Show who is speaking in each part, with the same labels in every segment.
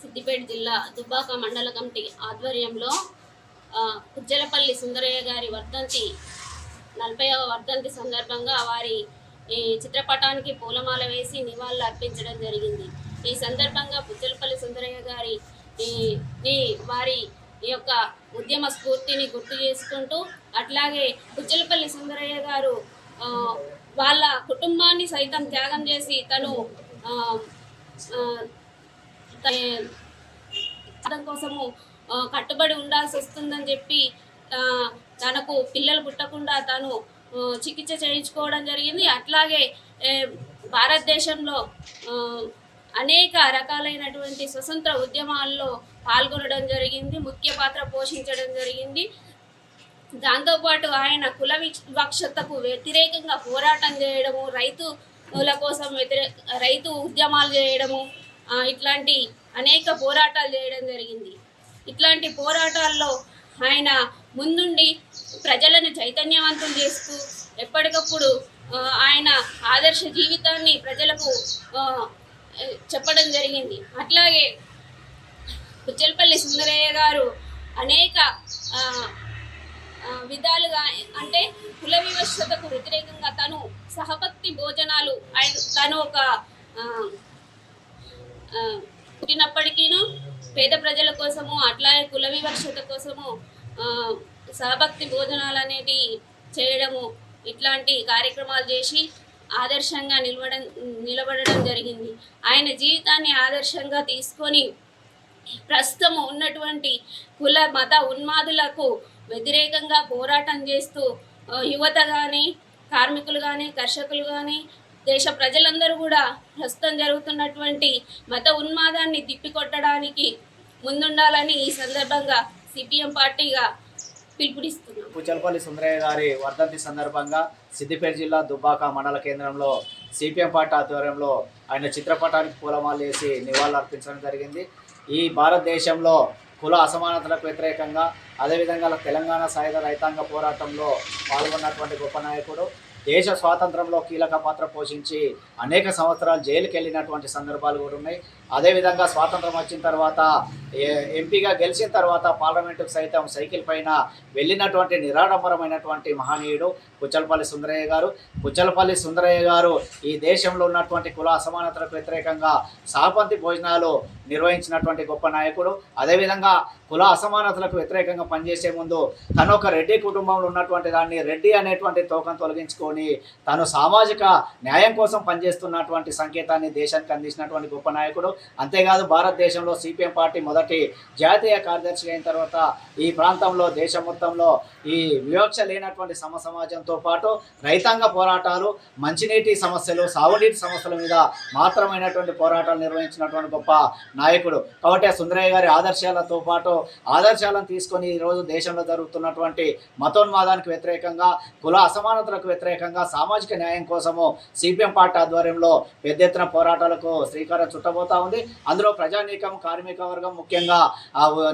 Speaker 1: సిద్దిపేట జిల్లా దుబ్బాక మండల కమిటీ ఆధ్వర్యంలో కుజ్జలపల్లి సుందరయ్య గారి వర్ధంతి నలభైవ వర్ధంతి సందర్భంగా వారి ఈ చిత్రపటానికి పూలమాల వేసి నివాళులు అర్పించడం జరిగింది. ఈ సందర్భంగా పుచ్చలపల్లి సుందరయ్య గారి ఈ వారి ఈ యొక్క ఉద్యమ స్ఫూర్తిని గుర్తు చేసుకుంటూ అట్లాగే పుచ్చలపల్లి సుందరయ్య గారు వాళ్ళ కుటుంబాన్ని సైతం త్యాగం చేసి తను ఆ, కోసము కట్టుబడి ఉండాల్సి వస్తుందని చెప్పి తనకు పిల్లలు పుట్టకుండా తను చికిత్స చేయించుకోవడం జరిగింది. అట్లాగే భారతదేశంలో అనేక రకాలైనటువంటి స్వతంత్ర ఉద్యమాల్లో పాల్గొనడం జరిగింది ముఖ్య పాత్ర పోషించడం జరిగింది. దాంతోపాటు ఆయన కుల వివక్షతకు వ్యతిరేకంగా పోరాటం చేయడము రైతు రైతుల కోసం వ్యతిరే రైతు ఉద్యమాలు చేయడము ఇట్లాంటి అనేక పోరాటాలు చేయడం జరిగింది. ఇట్లాంటి పోరాటాల్లో ఆయన ముందుండి ప్రజలను చైతన్యవంతం చేస్తూ ఎప్పటికప్పుడు ఆయన ఆదర్శ జీవితాన్ని ప్రజలకు చెప్పడం జరిగింది. అట్లాగే పుచ్చలపల్లి సుందరయ్య గారు అనేక విధాలుగా అంటే కుల వివక్షతకు వ్యతిరేకంగా తను సహభక్తి భోజనాలు ఆయన తను ఒక పుట్టినప్పటికీను పేద ప్రజల కోసము అట్లాగే కుల వివక్షత కోసము సహభక్తి భోజనాలు అనేది చేయడము ఇట్లాంటి కార్యక్రమాలు చేసి ఆదర్శంగా నిలవడం నిలబడడం జరిగింది. ఆయన జీవితాన్ని ఆదర్శంగా తీసుకొని ప్రస్తుతం ఉన్నటువంటి కుల మత ఉన్మాదులకు వ్యతిరేకంగా పోరాటం చేస్తూ యువత కానీ కార్మికులు కానీ కర్షకులు కానీ దేశ ప్రజలందరూ కూడా ప్రస్తుతం జరుగుతున్నటువంటి మత ఉన్మాదాన్ని తిప్పికొట్టడానికి ముందుండాలని ఈ సందర్భంగా సిపిఎం పార్టీగా పిలుపునిస్తున్నాం.
Speaker 2: పుచ్చలపల్లి సుందరయ్య గారి వర్ధంతి సందర్భంగా సిద్దిపేట జిల్లా దుబ్బాక మండల కేంద్రంలో సిపిఎం పార్టీ ఆధ్వర్యంలో ఆయన చిత్రపటానికి పూలమాలు వేసి నివాళులు అర్పించడం జరిగింది. ఈ భారతదేశంలో కుల అసమానతలకు వ్యతిరేకంగా అదేవిధంగా తెలంగాణ సాయుధ రైతాంగ పోరాటంలో పాల్గొన్నటువంటి గొప్ప నాయకుడు దేశ స్వాతంత్రంలో కీలక పాత్ర పోషించి అనేక సంవత్సరాలు జైలుకి వెళ్ళినటువంటి సందర్భాలు కూడా ఉన్నాయి. అదేవిధంగా స్వాతంత్రం వచ్చిన తర్వాత ఏ- ఎంపీగా గెలిచిన తర్వాత పార్లమెంటుకు సైతం సైకిల్ పైన వెళ్ళినటువంటి నిరాడంబరమైనటువంటి మహనీయుడు పుచ్చలపల్లి సుందరయ్య గారు. పుచ్చలపల్లి సుందరయ్య గారు ఈ దేశంలో ఉన్నటువంటి కుల అసమానతలకు వ్యతిరేకంగా సాపంతి భోజనాలు నిర్వహించినటువంటి గొప్ప నాయకుడు. అదేవిధంగా కుల అసమానతలకు వ్యతిరేకంగా పనిచేసే ముందు తను ఒక రెడ్డి కుటుంబంలో ఉన్నటువంటి దాన్ని రెడ్డి అనేటువంటి తోకం తొలగించుకొని తను సామాజిక న్యాయం కోసం పనిచేస్తున్నటువంటి సంకేతాన్ని దేశానికి అందించినటువంటి గొప్ప నాయకుడు. అంతేకాదు భారతదేశంలో సిపిఎం పార్టీ మొదటి జాతీయ కార్యదర్శి అయిన తర్వాత ఈ ప్రాంతంలో దేశం మొత్తంలో ఈ వివక్ష లేనటువంటి సమ సమాజంతో పాటు రైతాంగ పోరాటాలు మంచినీటి సమస్యలు సాగునీటి సమస్యల మీద మాత్రమైనటువంటి పోరాటాలు నిర్వహించినటువంటి గొప్ప నాయకుడు. కాబట్టి సుందరయ్య గారి ఆదర్శాలతో పాటు ఆదర్శాలను తీసుకొని ఈరోజు దేశంలో జరుగుతున్నటువంటి మతోన్మాదానికి వ్యతిరేకంగా కుల అసమానతలకు వ్యతిరేకంగా సామాజిక న్యాయం కోసము సిపిఎం పార్టీ ఆధ్వర్యంలో పెద్ద ఎత్తున పోరాటాలకు శ్రీకారం చుట్టబోతా ఉంది. అందులో ప్రజానీకం కార్మిక వర్గం ముఖ్యంగా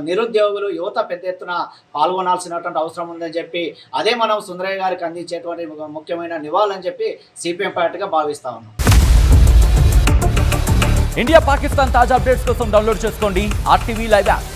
Speaker 2: నిరుద్యోగులు యువత పెద్ద ఎత్తున పాల్గొనాల్సినటువంటి అవసరం ఉందని చెప్పి అదే మనం సుందరయ్య గారికి అందించేటువంటి ముఖ్యమైన నివాళులని చెప్పి సిపిఎం పార్టీగా భావిస్తా ఉన్నాం.
Speaker 3: ఇండియా పాకిస్తాన్ తాజా అప్డేట్స్ కోసం డౌన్లోడ్ చేసుకోండి ఆర్టీవీ లైవ్ యాప్.